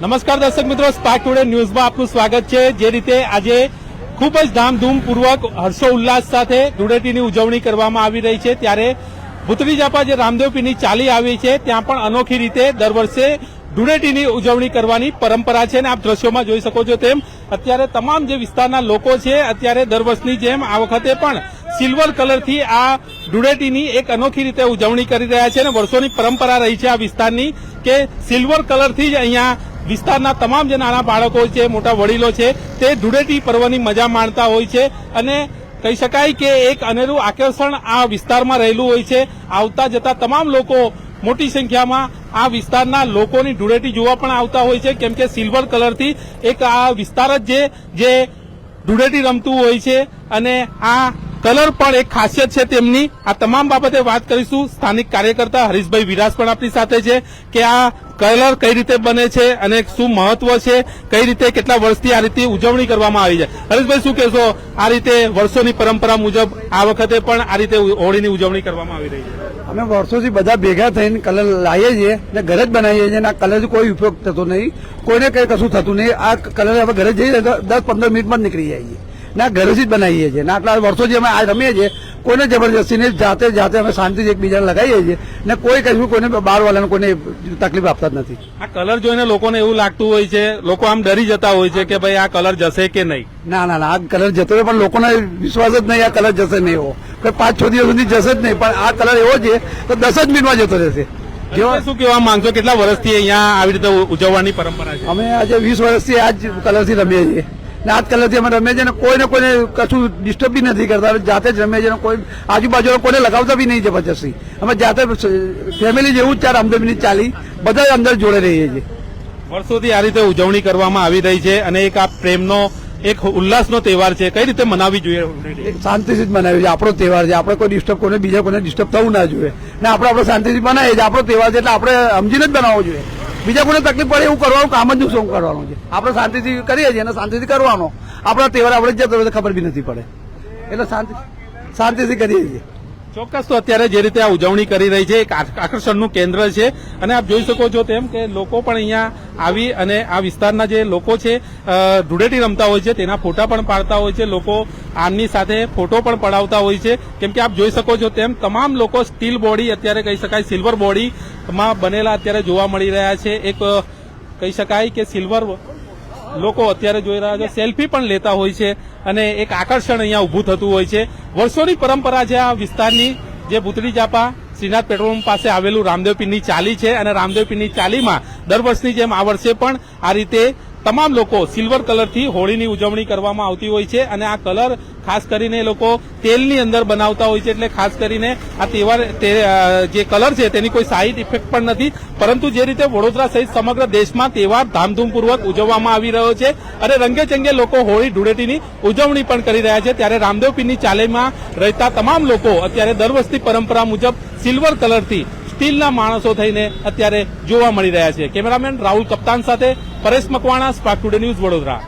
નમસ્કાર દર્શક મિત્રો સ્પાર્ક ટુડે ન્યૂઝમાં આપનું સ્વાગત છે. જે રીતે આજે ખૂબ જ ધામધૂમપૂર્વક હર્ષોલ્લાસ સાથે ધૂળેટીની ઉજવણી કરવામાં આવી રહી છે. ત્યારે ભૂતરીજાપા જે રામદેવપીની ચાલી આવી છે, ત્યાં પણ અનોખી રીતે દર વર્ષે ધૂળેટીની ઉજવણી કરવાની પરંપરા છે અને આપ દ્રશ્યોમાં જોઈ શકો છો તેમ, અત્યારે તમામ જે વિસ્તારના લોકો છે, અત્યારે દર વર્ષની જેમ આ વખતે પણ સિલ્વર કલરથી આ ધૂળેટીની એક અનોખી રીતે ઉજવણી કરી રહ્યા છે અને વર્ષોની પરંપરા રહી છે આ વિસ્તારની કે સિલ્વર કલરથી જ અહીંયા વિસ્તારના તમામ જે નાના બાળકો છે, મોટા વડીલો છે, તે ધૂળેટી પર્વની મજા માણતા હોય છે અને કહી શકાય કે એક અનેરું આકર્ષણ આ વિસ્તારમાં રહેલું હોય છે. આવતા જતા તમામ લોકો મોટી સંખ્યામાં આ વિસ્તારના લોકોની ધૂળેટી જોવા પણ આવતા હોય છે. કેમ કે સિલ્વર કલરથી એક આ વિસ્તાર જ જે ધૂળેટી રમતું હોય છે અને આ કલર પણ એક ખાસિયત છે તેમની. આ તમામ બાબતે વાત કરીશું સ્થાનિક કાર્યકર્તા હરીશભાઈ વિરાસ પણ આપણી સાથે છે કે આ કલર કઈ રીતે બને છે અને શું મહત્વ છે, કઈ રીતે કેટલા વર્ષથી આ રીતે ઉજવણી કરવામાં આવી છે. હરીશભાઈ, શું કહેશો? આ રીતે વર્ષોની પરંપરા મુજબ આ વખતે પણ આ રીતે હોળીની ઉજવણી કરવામાં આવી રહી છે. અમે વર્ષોથી બધા ભેગા થઈને કલર લાવીએ છીએ ને ઘરે જ બનાવીએ છીએ અને આ કલર કોઈ ઉપયોગ થતો નહીં. કોઈને કઈ કશું થતું નહીં. આ કલર હવે ઘરે જઈએ દસ પંદર મિનિટમાં જ નીકળી જાય છે. ને ઘરેથી જ બનાવીએ છીએ. ને આટલા વર્ષોથી અમે આ રમીએ છીએ કોઈને જબરજસ્તી નહીં જાતે જાતે અમે શાંતિથી એકબીજાને લગાવીએ છીએ ને કોઈ કશું કોઈને બહાર વાળાને કોઈને તકલીફ આપતા જ નથી. આ કલર જોઈને લોકોને એવું લાગતું હોય છે લોકો આમ ડરી જતા હોય છે કે ભાઈ આ કલર જશે કે નહીં? ના ના ના આ કલર જતો રહે પણ લોકોને વિશ્વાસ જ નહીં આ કલર જશે નહીં એવો. કે પાંચ છ દિવસ સુધી જશે જ નહીં પણ આ કલર એવો છે તો દસ જ મિનિટમાં જતો રહેશે. શું કહેવા માંગશો? કેટલા વર્ષથી અહીંયા આવી રીતે ઉજવવાની પરંપરા છે? અમે આજે વીસ વર્ષથી આ જ કલરથી રમીએ છીએ. ને આજકાલથી અમે રમીએ છીએ ને કોઈને કોઈને કશું ડિસ્ટર્બ બી નથી કરતા. જાતે જ રમીએ છીએ કોઈ આજુબાજુ કોઈને લગાવતા બી નહીં જબરજસ્તી અમે જાતે ફેમિલી જેવું જ ચાર અમદાવાદની ચાલી બધા અંદર જોડે રહીએ છીએ. વર્ષોથી આ રીતે ઉજવણી કરવામાં આવી રહી છે અને એક આ પ્રેમનો એક ઉલ્લાસનો તહેવાર છે. કઈ રીતે મનાવવી જોઈએ? એક શાંતિથી જ મનાવી છે આપણો તહેવાર છે. આપણે કોઈ ડિસ્ટર્બ કોઈને બીજા કોઈને ડિસ્ટર્બ થવું ના જોઈએ. ને આપણે આપણે શાંતિથી મનાવીએ છીએ. આપણો તહેવાર છે એટલે આપણે સમજીને જ બનાવવો જોઈએ. બીજા કોઈને તકલીફ પડે એવું કરવાનું કામ જ શું કરવાનું છે? આપણે શાંતિથી કરીએ છીએ અને શાંતિથી કરવાનો. આપણા તહેવાર આપણે જતો ખબર બી નથી પડે. એટલે શાંતિ શાંતિથી કરીએ છીએ. ચોક્કસ તો અત્યારે જે રીતે આ ઉજવણી કરી રહી છે, એક આકર્ષણનું કેન્દ્ર છે. અને આપ જોઈ શકો છો તેમ કે લોકો પણ અહીંયા આવી અને આ વિસ્તારના જે લોકો છે ધૂળેટી રમતા હોય છે, તેના ફોટા પણ પાડતા હોય છે. લોકો આમની સાથે ફોટો પણ પડાવતા હોય છે. કેમ કે આપ જોઈ શકો છો તેમ તમામ લોકો સ્ટીલ બોડી, અત્યારે કહી શકાય સિલ્વર બોડીમાં બનેલા અત્યારે જોવા મળી રહ્યા છે. એક કહી શકાય કે સિલ્વર લોકો અત્યારે જોઈ રહ્યા છે સેલ્ફી પણ લેતા હોય છે અને એક આકર્ષણ અહીંયા ઊભું થતું હોય છે. વર્ષોની પરંપરા છે આ વિસ્તારની જે ભૂતળી ચાપા શ્રીનાથ પેટ્રોલ પંપ પાસે આવેલું રામદેવ પીરની ચાલી છે અને રામદેવ પીરની ચાલીમાં દર વર્ષની જેમ આ વર્ષે પણ આ રીતે તમામ લોકો સિલ્વર કલરથી હોળીની ઉજવણી કરવામાં આવતી હોય છે અને આ કલર ખાસ કરીને એ લોકો તેલની અંદર બનાવતા હોય છે એટલે ખાસ કરીને આ તહેવાર જે કલર છે તેની કોઈ સાઇડ ઇફેક્ટ પણ નથી. પરંતુ જે રીતે વડોદરા સહિત સમગ્ર દેશમાં તહેવાર ધામધૂમપૂર્વક ઉજવવામાં આવી રહ્યો છે અને રંગેચંગે લોકો હોળી ધૂળેટીની ઉજવણી પણ કરી રહ્યા છે. ત્યારે રામદેવ પીરની ચાલેમાં રહેતા તમામ લોકો અત્યારે દર વર્ષની પરંપરા મુજબ સિલ્વર કલરથી સ્ટીલના માણસો થઈને અત્યારે જોવા મળી રહ્યા છે. કેમેરામેન રાહુલ કપ્તાન સાથે Paresh Makwana, Spark Today News Vadodara.